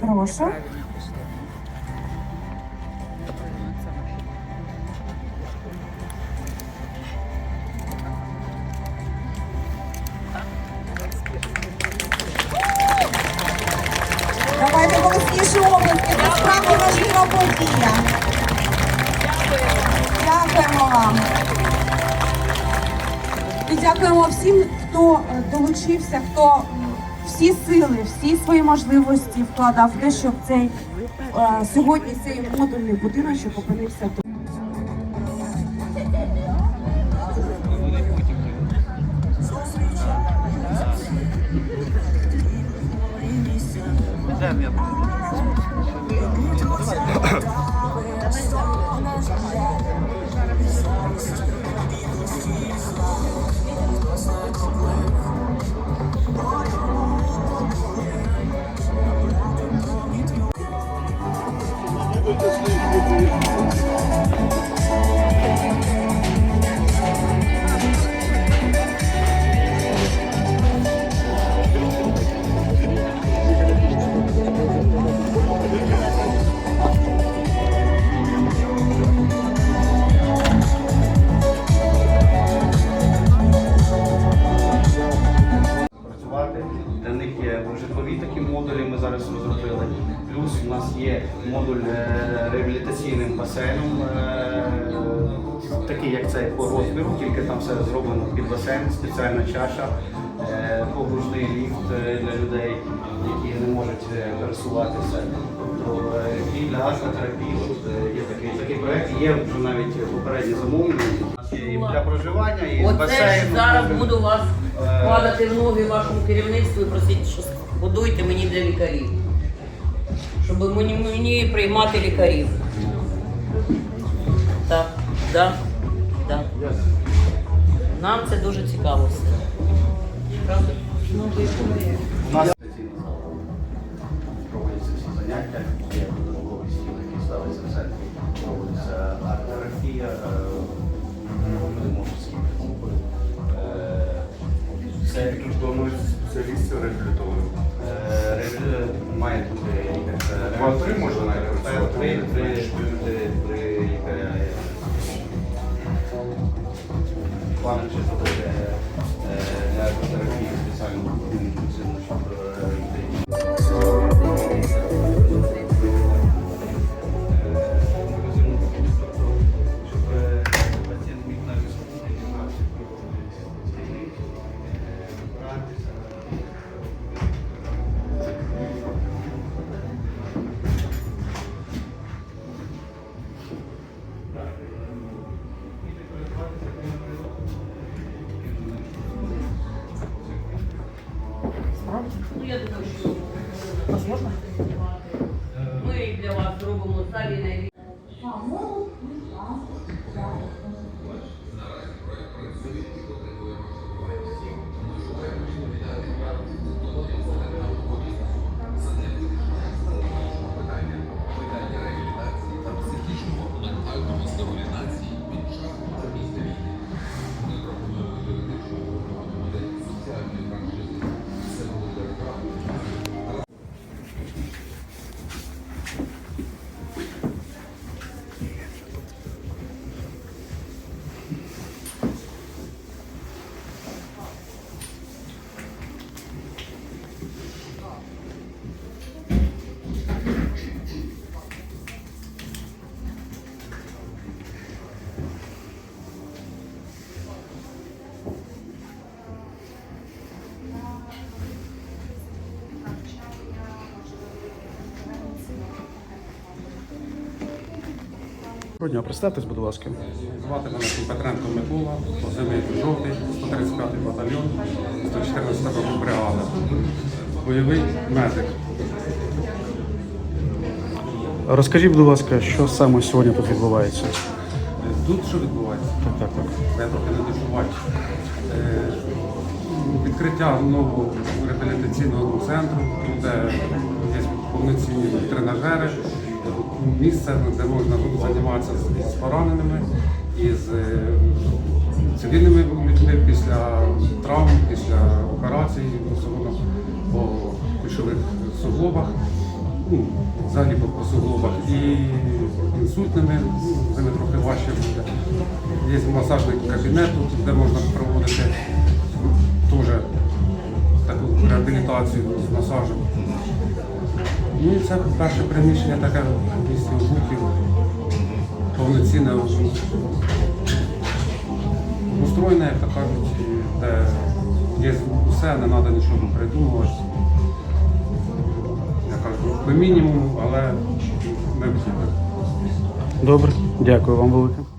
Прошу. Давайте голосніші області. Це справді важлива подія. Дякуємо вам. І дякуємо всім, хто долучився, хто всі сили, всі свої можливості вкладав те, щоб цей е, сьогодні цей модульний будиночок опинився тут. put this leaf with the басейном, е, такий як цей по розміру, тільки там все зроблено під басейн, спеціальна чаша, е, погружний ліфт е, для людей, які не можуть пересуватися. Тобто і для е, є такий, такий проект, є вже навіть попередні замовлення. І для проживання, і Оце ж зараз буду вас вкладати в ноги вашому керівництву і просити, що будуйте мені для лікарів. Щоб мені приймати лікарів. Так, так, так. Нам це дуже цікаво все. Правда? У нас проводяться всі заняття, є додатковий стіл, який ставиться в центрі, проводиться арт-терапія, е, скільки Це спеціалістів реабілітованих. е, має бути е, Два-три можна навіть Три, три, три, три, nome. Ну, я думаю, що Возможно? Ми для вас зробимо залі найбільше. Доброго дня, представтесь, будь ласка. Звати мене Петренко Микола, позивний жовтий, 135 батальйон, 114 бригада. Бойовий медик. Розкажіть, будь ласка, що саме сьогодні тут відбувається? Тут що відбувається? Так, так, так. Я трохи не дошуваю. Е, Відкриття нового реабілітаційного центру, де є повноцінні тренажери, місце, де можна займатися з, пораненими і з е, цивільними людьми після травм, після операцій, особливо по кульшових суглобах. ну, взагалі по, суглобах. І інсультними, з ними трохи важче буде. Є масажний кабінет, де можна проводити теж таку реабілітацію з масажем. Ну і це перше приміщення таке в місті Обухів, повноцінне, устроєне, як то кажуть, де є все, не треба нічого придумувати. Я кажу, по мінімуму, але необхідно. Добре, дякую вам велике.